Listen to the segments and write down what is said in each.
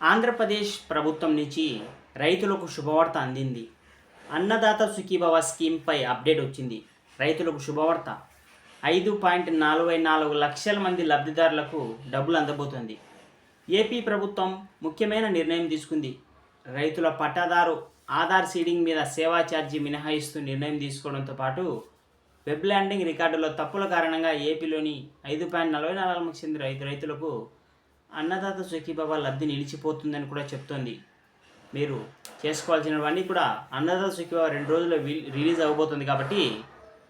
ఆంధ్రప్రదేశ్ ప్రభుత్వం నుంచి రైతులకు శుభవార్త అందింది. అన్నదాత సుఖీభవ స్కీమ్పై అప్డేట్ వచ్చింది. రైతులకు శుభవార్త. ఐదు పాయింట్ నలభై నాలుగు లక్షల మంది లబ్ధిదారులకు డబ్బులు అందబోతుంది. ఏపీ ప్రభుత్వం ముఖ్యమైన నిర్ణయం తీసుకుంది. రైతుల పట్టాదారు ఆధార్ సీడింగ్ మీద సేవా ఛార్జీ మినహాయిస్తూ నిర్ణయం తీసుకోవడంతో పాటు వెబ్ ల్యాండింగ్ రికార్డులో తప్పుల కారణంగా ఏపీలోని ఐదు పాయింట్ నలభై నాలుగు లక్షల రైతు రైతులకు అన్నదాత సుఖీబాబా లబ్ధి నిలిచిపోతుందని కూడా చెప్తోంది. మీరు చేసుకోవాల్సినవన్నీ కూడా అన్నదాత సుఖీబాబా రెండు రోజుల్లో రిలీజ్ అవ్వబోతుంది కాబట్టి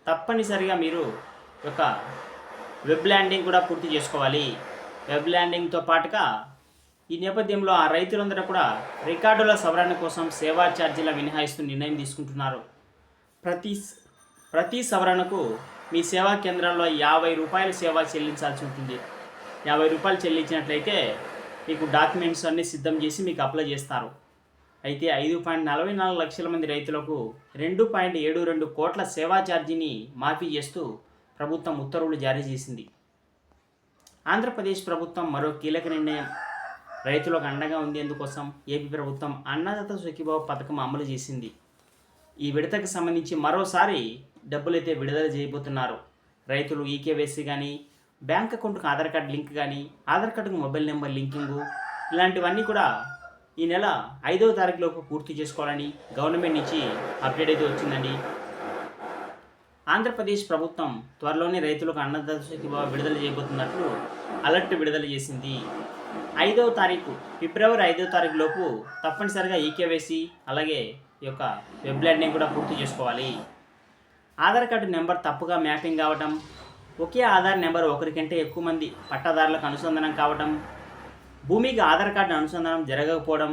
తప్పనిసరిగా మీరు ఒక వెబ్ ల్యాండింగ్ కూడా పూర్తి చేసుకోవాలి. వెబ్ ల్యాండింగ్తో పాటుగా ఈ నేపథ్యంలో ఆ రైతులందరూ కూడా రికార్డుల సవరణ కోసం సేవా ఛార్జీల మినహాయిస్తూ నిర్ణయం తీసుకుంటున్నారు. ప్రతి ప్రతి సవరణకు మీ సేవా కేంద్రంలో యాభై రూపాయల సేవ చెల్లించాల్సి ఉంటుంది. యాభై రూపాయలు చెల్లించినట్లయితే మీకు డాక్యుమెంట్స్ అన్నీ సిద్ధం చేసి మీకు అప్లై చేస్తారు. అయితే ఐదు పాయింట్ నలభై నాలుగు లక్షల మంది రైతులకు రెండు పాయింట్ ఏడు రెండు కోట్ల సేవా ఛార్జీని మాఫీ చేస్తూ ప్రభుత్వం ఉత్తర్వులు జారీ చేసింది. ఆంధ్రప్రదేశ్ ప్రభుత్వం మరో కీలక నిర్ణయం. రైతులకు అండగా ఉండేందుకోసం ఏపీ ప్రభుత్వం అన్నదాత సుఖీభావ పథకం అమలు చేసింది. ఈ విడతకు సంబంధించి మరోసారి డబ్బులైతే విడుదల చేయబోతున్నారు. రైతులు ఈకేవేసీ కానీ బ్యాంక్ అకౌంట్కి ఆధార్ కార్డు లింక్ కానీ ఆధార్ కార్డుకు మొబైల్ నెంబర్ లింకింగు ఇలాంటివన్నీ కూడా ఈ నెల ఐదవ తారీఖులోపు పూర్తి చేసుకోవాలని గవర్నమెంట్ నుంచి అప్డేట్ అయితే వచ్చిందండి. ఆంధ్రప్రదేశ్ ప్రభుత్వం త్వరలోనే రైతులకు అన్నదాత విడుదల చేయబోతున్నట్లు అలర్ట్ విడుదల చేసింది. ఐదవ తారీఖు ఫిబ్రవరి ఐదవ తారీఖు లోపు తప్పనిసరిగా ఈకేవైసీ అలాగే ఈ యొక్క వెబ్ కూడా పూర్తి చేసుకోవాలి. ఆధార్ కార్డు నెంబర్ తప్పుగా మ్యాపింగ్ కావటం ఒకే ఆధార్ నెంబర్ ఒకరికంటే ఎక్కువ మంది పట్టాదారులకు అనుసంధానం కావడం భూమికి ఆధార్ కార్డు అనుసంధానం జరగకపోవడం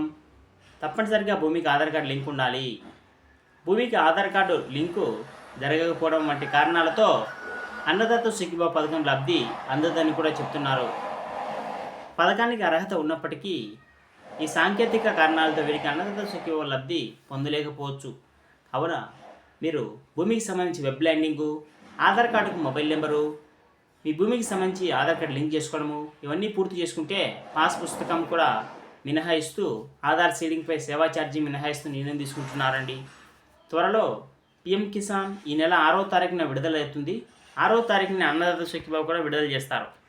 తప్పనిసరిగా భూమికి ఆధార్ కార్డు లింక్ ఉండాలి. భూమికి ఆధార్ కార్డు లింకు జరగకపోవడం వంటి కారణాలతో అన్నదాత సిగ్గుబా పథకం లబ్ధి అందదని కూడా చెప్తున్నారు. పథకానికి అర్హత ఉన్నప్పటికీ ఈ సాంకేతిక కారణాలతో వీరికి అన్నదాత సుఖీవ లబ్ధి పొందలేకపోవచ్చు. కావున మీరు భూమికి సంబంధించి వెబ్ ల్యాండింగు ఆధార్ కార్డుకు మొబైల్ నెంబరు మీ భూమికి సంబంధించి ఆధార్ కార్డు లింక్ చేసుకోవడము ఇవన్నీ పూర్తి చేసుకుంటే పాస్ పుస్తకం కూడా మినహాయిస్తూ ఆధార్ సీలింగ్పై సేవా ఛార్జీ మినహాయిస్తూ నిర్ణయం తీసుకుంటున్నారండి. త్వరలో పిఎం కిసాన్ ఈ నెల ఆరో తారీఖున విడుదల అవుతుంది ఆరో తారీఖున అన్నదాత శక్తిబాబు కూడా విడుదల చేస్తారు.